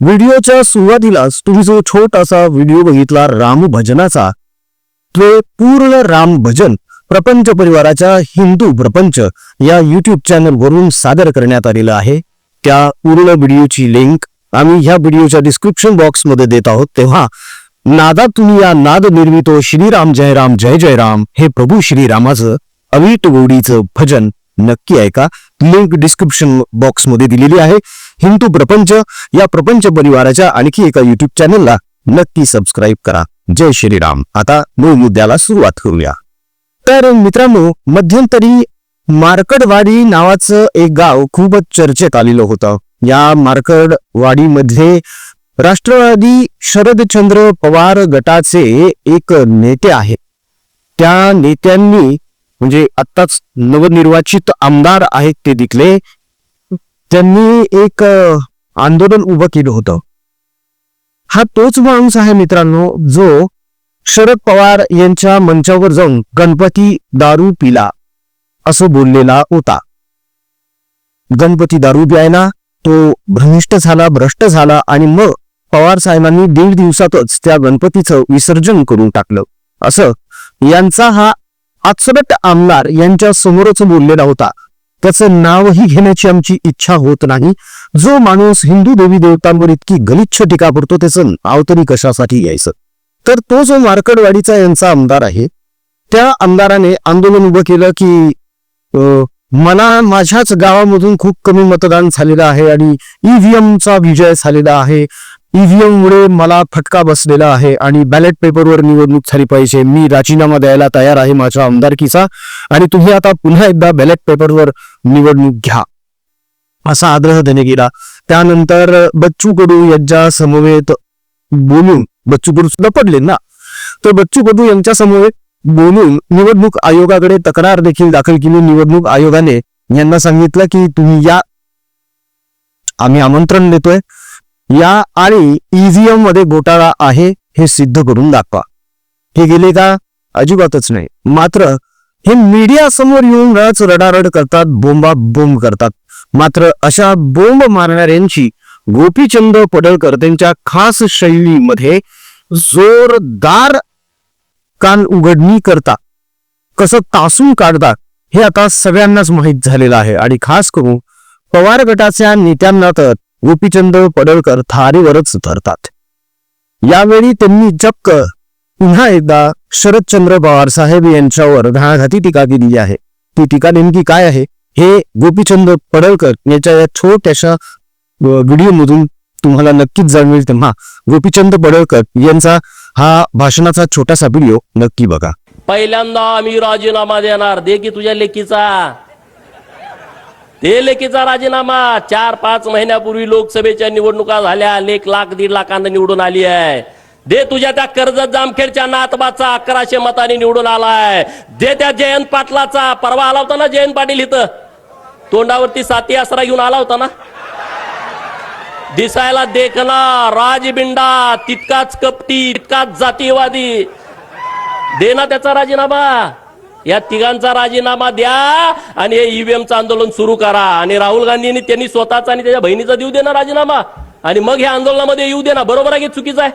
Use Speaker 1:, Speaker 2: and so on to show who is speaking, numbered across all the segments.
Speaker 1: व्हिडिओच्या सुरुवातीलाच तुम्ही जो छोटासा व्हिडिओ बघितला राम भजनाचा ते पूर्ण राम भजन प्रपंच परिवाराच्या हिंदू प्रपंच या युट्यूब चॅनलवरून सादर करण्यात आलेलं आहे. त्या पूर्ण व्हिडिओची लिंक आम्ही ह्या व्हिडिओच्या डिस्क्रिप्शन बॉक्समध्ये देत आहोत. तेव्हा नादातून या नाद निर्मितो श्रीराम जय राम जय जय राम हे प्रभू श्रीरामाचं अवीट गोडीचं भजन नक्की ऐका. लिंक डिस्क्रिप्शन बॉक्समध्ये दिलेली आहे. हिंदू प्रपंच या प्रपंच परिवाराच्या आणखी एका युट्यूब चॅनलला नक्की सबस्क्राईब करा. जय श्रीराम. आता मूळ मुद्द्याला सुरुवात करूया. तर मित्रांनो मध्यंतरी मार्कडवाडी नावाचं एक गाव खूपच चर्चेत आलेलं होतं. या मार्कडवाडीमध्ये राष्ट्रवादी शरदचंद्र पवार गटाचे एक नेते आहेत. त्या नेत्यांनी म्हणजे आत्ताच नवनिर्वाचित आमदार आहेत ते दिखले त्यांनी एक आंदोलन उभं केलं होतं. हा तोच माणूस आहे मित्रांनो जो शरद पवार यांच्या मंचावर जाऊन गणपती दारू पिला असं बोललेला होता. गणपती दारू प्यायला तो भ्रमिष्ट झाला भ्रष्ट झाला आणि मग पवार साहेबांनी दीड दिवसातच त्या गणपतीचं विसर्जन करून टाकलं. असं यांचा हा आचरट आमदार यांच्या समोरच बोललेला होता. त्याचं नावही घेण्याची आमची इच्छा होत नाही. जो माणूस हिंदू देवी देवतांवर इतकी गलिच्छ टीका करतो त्याचं नाव तरी कशासाठी यायचं? तर तो जो मार्कडवाडीचा यांचा आमदार आहे त्या आमदाराने आंदोलन उभं केलं की मला माझ्याच गावामधून खूप कमी मतदान झालेलं आहे आणि ईव्हीएम चा विजय झालेला आहे. ईव्हीएममुळे मला फटका बसलेला आहे आणि बॅलेट पेपरवर निवडणूक झाली पाहिजे. मी राजीनामा द्यायला तयार आहे माझ्या आमदारकीचा. आणि तुम्ही आता पुन्हा एकदा बॅलेट पेपरवर निवडणूक घ्या. असा आग्रह त्याने केला. त्यानंतर बच्चू कडू यांच्या समवेत बोलून बच्चू कडू सुद्धा पडले ना? तर बच्चू कडू यांच्या समवेत बोलून निवडणूक आयोगाकडे तक्रार देखील दाखल केली. निवडणूक आयोगाने यांना सांगितलं की तुम्ही या. आम्ही आमंत्रण देतोय. या आणि ईव्हीएममध्ये घोटाळा आहे हे सिद्ध करून दाखवा. हे गेले का? अजिबातच नाही. मात्र हे मीडिया समोर येऊन रच रडारड करतात बोंबा बोंब करतात. मात्र अशा बोंब मारणाऱ्यांची गोपीचंद पडळकर त्यांच्या खास शैलीमध्ये जोरदार कान उघडणी करता कसं तासून काढता हे आता सगळ्यांनाच माहीत झालेलं आहे. आणि खास करून पवार गटाच्या नेत्यांना तर गोपीचंद पडळकर थारीवरच उतरतात यावेळी त्यांनी चक्क पुन्हा एकदा शरदचंद्र पवार साहेब यांच्यावर घाघाती टीका केली आहे. ती टीका नेमकी काय आहे? हे गोपीचंद पडळकर यांच्या या छोट्याशा व्हिडिओ मधून तुम्हाला नक्कीच जाणवेल तेव्हा गोपीचंद पडळकर यांचा हा भाषणाचा छोटासा व्हिडिओ नक्की बघा.
Speaker 2: पहिल्यांदा आम्ही राजीनामा देणार. दे की तुझ्या लेकीचा. ते लेकीचा राजीनामा. चार पाच महिन्यापूर्वी लोकसभेच्या निवडणुका झाल्या. लेख लाख दीड लाखांना निवडून आली आहे. दे तुझ्या त्या कर्जत जामखेडच्या नातबाचा अकराशे मताने निवडून आलाय. दे त्या जयंत पाटलाचा. परवा आला होता ना जयंत पाटील इथं? तोंडावरती साती आसरा घेऊन आला होता ना? दिसायला देखना राजबिंडा तितकाच कपटी तितकाच जातीवादी दे ना त्याचा राजीनामा. या तिघांचा राजीनामा द्या आणि हे ईव्हीएमचं आंदोलन सुरू करा. आणि राहुल गांधींनी त्यांनी स्वतःचा आणि त्याच्या बहिणीचा देऊ दे ना राजीनामा. आणि मग हे आंदोलनामध्ये येऊ दे ना. बरोबर आहे की चुकीचं आहे?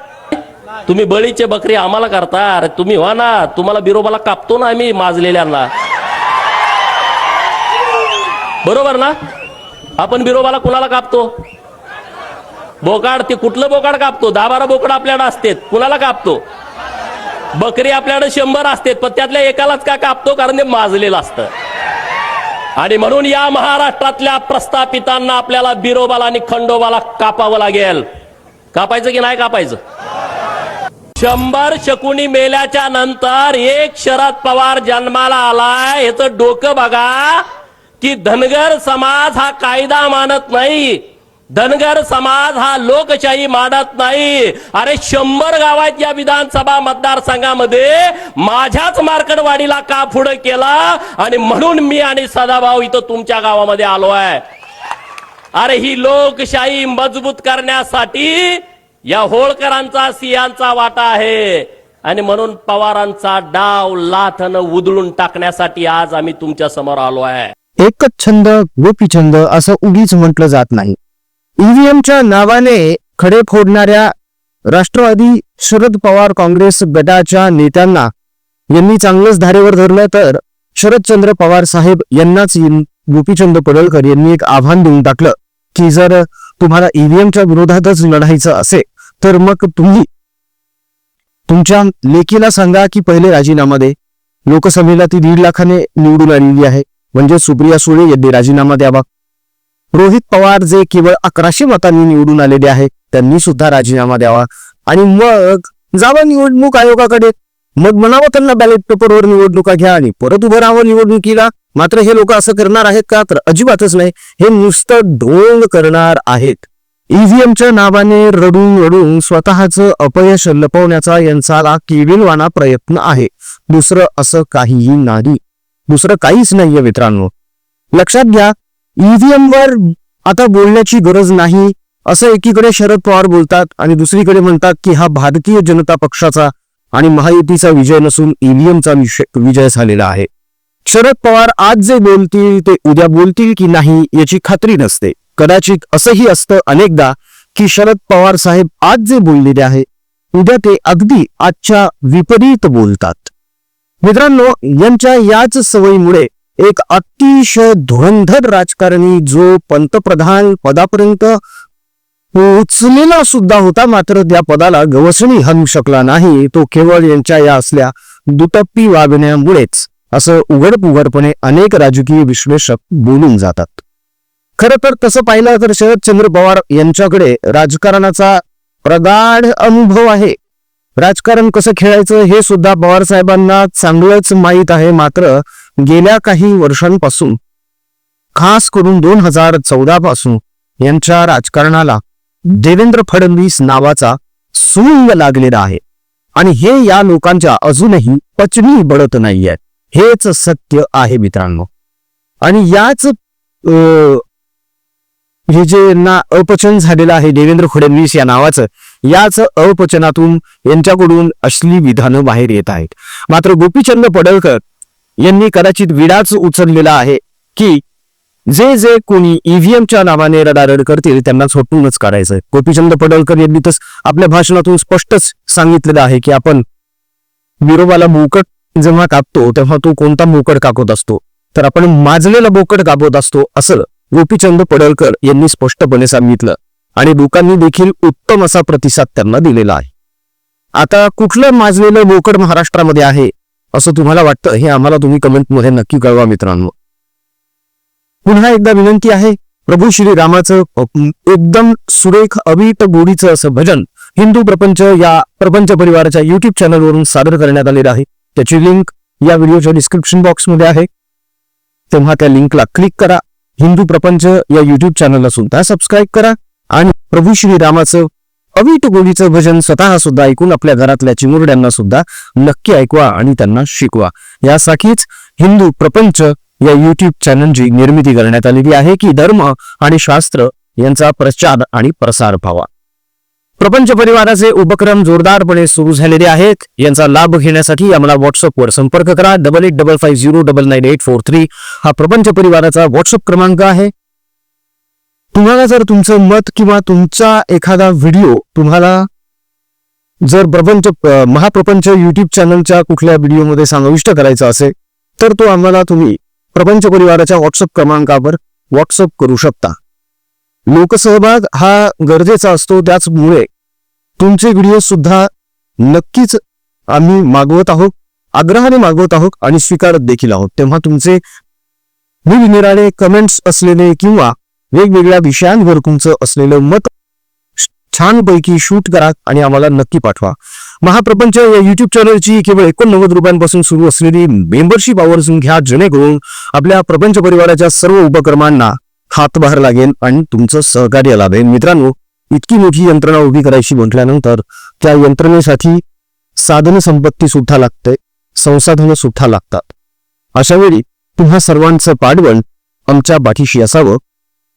Speaker 2: तुम्ही बळीचे बकरी आम्हाला करता. अरे तुम्ही व्हा ना. तुम्हाला बिरोबाला कापतो ना आम्ही माजलेल्यांना. बरोबर ना? आपण बिरोबाला कुणाला कापतो? बोकाड ते कुठलं बोकाड कापतो? दहा बारा बोकड आपल्याला असते कुणाला कापतो? बकरी आपल्याकडे शंभर असते पण त्यातल्या एकालाच का कापतो? कारण ते माजलेलं असतं. आणि म्हणून या महाराष्ट्रातल्या प्रस्थापितांना आपल्याला बिरोबाला आणि खंडोबाला कापावं लागेल. कापायचं की नाही कापायचं? शंभर शकुनी मेल्याच्या नंतर एक शरद पवार जन्माला आलाय. याचं डोकं बघा की धनगर समाज हा कायदा मानत नाही. धनगर समाज हा लोकशाही मानत नाही. अरे शंभर गावात या विधानसभा मतदारसंघामध्ये माझ्याच मार्कडवाडीला का पुढे केला? आणि म्हणून मी आणि सदाभाऊ इथं तुमच्या गावामध्ये आलो आहे अरे ही लोकशाही मजबूत करण्यासाठी या होळकरांचा सिंहांचा वाटा आहे. आणि म्हणून पवारांचा डाव लाथन उधळून टाकण्यासाठी आज आम्ही तुमच्यासमोर आलो आहे
Speaker 1: एकच छंद गोपीछंद असं उगीच म्हटलं जात नाही. ईव्हीएमच्या नावाने खडे फोडणाऱ्या राष्ट्रवादी शरद पवार काँग्रेस गटाच्या नेत्यांना यांनी चांगलंच धारेवर धरलं तर शरदचंद्र पवार साहेब यांनाच गोपीचंद पडळकर यांनी एक आव्हान देऊन टाकलं की जर तुम्हाला ईव्हीएमच्या विरोधातच लढायचं असेल तर मग तुम्ही तुमच्या लेखीला सांगा की पहिले राजीनामा दे लोकसभेला ती दीड लाखाने निवडून आलेली आहे. म्हणजे सुप्रिया सुळे यांनी राजीनामा द्यावा. रोहित पवार जे केवळ अकराशे मतांनी निवडून आलेले आहे त्यांनी सुद्धा राजीनामा द्यावा. आणि मग जावा निवडणूक आयोगाकडे. मग म्हणावं त्यांना बॅलेट पेपरवर निवडणुका घ्या आणि परत उभं राहावं निवडणुकीला. मात्र हे लोक असं करणार आहेत का तर अजिबातच नाही. हे नुसतं ढोंग करणार आहेत. ईव्हीएमच्या नावाने रडून रडून स्वतःचं अपयश लपवण्याचा यांचा केविलवाना प्रयत्न आहे. दुसरं असं काहीही नाही. दुसरं काहीच नाहीये मित्रांनो. लक्षात घ्या ईव्हीएम वर आता बोलण्याची गरज नाही असं एकीकडे शरद पवार बोलतात आणि दुसरीकडे म्हणतात की हा भारतीय जनता पक्षाचा आणि महायुतीचा विजय नसून ईव्हीएमचा विजय झालेला आहे. शरद पवार आज जे बोलतील ते उद्या बोलतील की नाही याची खात्री नसते. कदाचित असंही असतं अनेकदा की शरद पवार साहेब आज जे बोललेले आहे उद्या ते अगदी आजच्या विपरीत बोलतात. मित्रांनो यांच्या याच सवयीमुळे एक अतिशय धुरंधर राजकारणी जो पंतप्रधान पदापर्यंत पोहोचलेला सुद्धा होता मात्र त्या पदाला गवसणी हलू शकला नाही. तो केवळ यांच्या या असल्या दुटप्पी वागण्यामुळेच असं उघड उघडपणे अनेक राजकीय विश्लेषक बोलून जातात. खर तर तसं पाहिलं तर शरदचंद्र पवार यांच्याकडे राजकारणाचा प्रगाढ अनुभव आहे. राजकारण कसं खेळायचं हे सुद्धा पवार साहेबांना चांगलंच माहीत आहे. मात्र गेल्या काही वर्षांपासून खास करून दोन हजार चौदा पासून यांच्या राजकारणाला देवेंद्र फडणवीस नावाचा सुंग लागलेला आहे. आणि हे या लोकांच्या अजूनही पचनी बळत नाहीये. हेच सत्य आहे मित्रांनो. आणि याच अं, हे जे ना अपचन झालेलं आहे देवेंद्र फडणवीस या नावाचं याच अपचनातून यांच्याकडून असली विधानं बाहेर येत आहेत. मात्र गोपीचंद पडळकर यांनी कदाचित विडाच उचललेला आहे की जे जे कोणी ईव्हीएमच्या नावाने रडारड करतील त्यांना झोपूनच काढायचं गोपीचंद पडळकर यांनी तर आपल्या भाषणातून स्पष्टच सांगितलेलं आहे की आपण विरोबाला मोकट जेव्हा कापतो तेव्हा तो कोणता मोकट कापत असतो? तर आपण माजलेला बोकड कापत असतो असं गोपीचंद पडळकर यांनी स्पष्टपणे सांगितलं आणि लोकांनी देखील उत्तम असा प्रतिसाद त्यांना दिलेला आहे. आता कुठलं माजलेलं बोकड महाराष्ट्रामध्ये आहे? असं तुम्हाला वाटतं? हे आम्हाला तुम्ही कमेंटमध्ये नक्की कळवा मित्रांनो. पुन्हा एकदा विनंती आहे प्रभू श्री रामाचं एकदम सुरेख अवीट गोडीचं असं भजन हिंदू प्रपंच या प्रपंच परिवाराच्या युट्यूब चॅनलवरून सादर करण्यात आलेलं आहे. त्याची लिंक या व्हिडिओच्या डिस्क्रिप्शन बॉक्समध्ये आहे. तेव्हा त्या लिंकला क्लिक करा. हिंदू प्रपंच या युट्यूब चॅनलला सुद्धा सबस्क्राईब करा. आणि प्रभू श्री रामाचं अवीट गोडीचं भजन स्वतः सुद्धा ऐकून आपल्या घरातल्या चिमुरड्यांना सुद्धा नक्की ऐकवा आणि त्यांना शिकवा. यासाठीच हिंदू प्रपंच या युट्यूब चॅनलची निर्मिती करण्यात आलेली आहे की धर्म आणि शास्त्र यांचा प्रचार आणि प्रसार व्हावा. प्रपंच परिवाराचे उपक्रम जोरदारपणे सुरू झालेले आहेत. यांचा लाभ घेण्यासाठी आम्हाला व्हॉट्सअपवर संपर्क करा. Double eight double five zero double nine eight four three हा प्रपंच परिवाराचा व्हॉट्सअप क्रमांक आहे. तुम्हाला जर तुमचं मत किंवा तुमचा एखादा व्हिडिओ तुम्हाला जर प्रपंच महाप्रपंच युट्यूब चॅनलच्या कुठल्या व्हिडिओमध्ये समाविष्ट करायचा असेल तर तो आम्हाला तुम्ही प्रपंच परिवाराच्या व्हॉट्सअप क्रमांकावर व्हॉट्सअप करू शकता. लोकसहभाग हा गरजेचा असतो त्याचमुळे तुमचे व्हिडिओ सुद्धा नक्कीच आम्ही मागवत आहोत आग्रहाने मागवत आहोत आणि स्वीकारत देखील आहोत. तेव्हा तुमचे निरनिराळे कमेंट्स असलेले किंवा वेगवेगळ्या विषयांवर तुमचं असलेलं मत छानपैकी शूट करा आणि आम्हाला नक्की पाठवा. महाप्रपंच या युट्यूब चॅनलची केवळ एकोणनव्वद रुपयांपासून सुरू असलेली मेंबरशिप आवर्जून घ्या जेणेकरून आपल्या प्रपंच परिवाराच्या सर्व उपक्रमांना हातभार लागेल आणि तुमचं सहकार्य लाभेल. मित्रांनो इतकी मोठी यंत्रणा उभी करायची म्हटल्यानंतर त्या यंत्रणेसाठी साधन संपत्ती सुद्धा लागते संसाधनं सुद्धा लागतात. अशा वेळी तुम्हा सर्वांचं पाठबळ आमच्या पाठीशी असावं.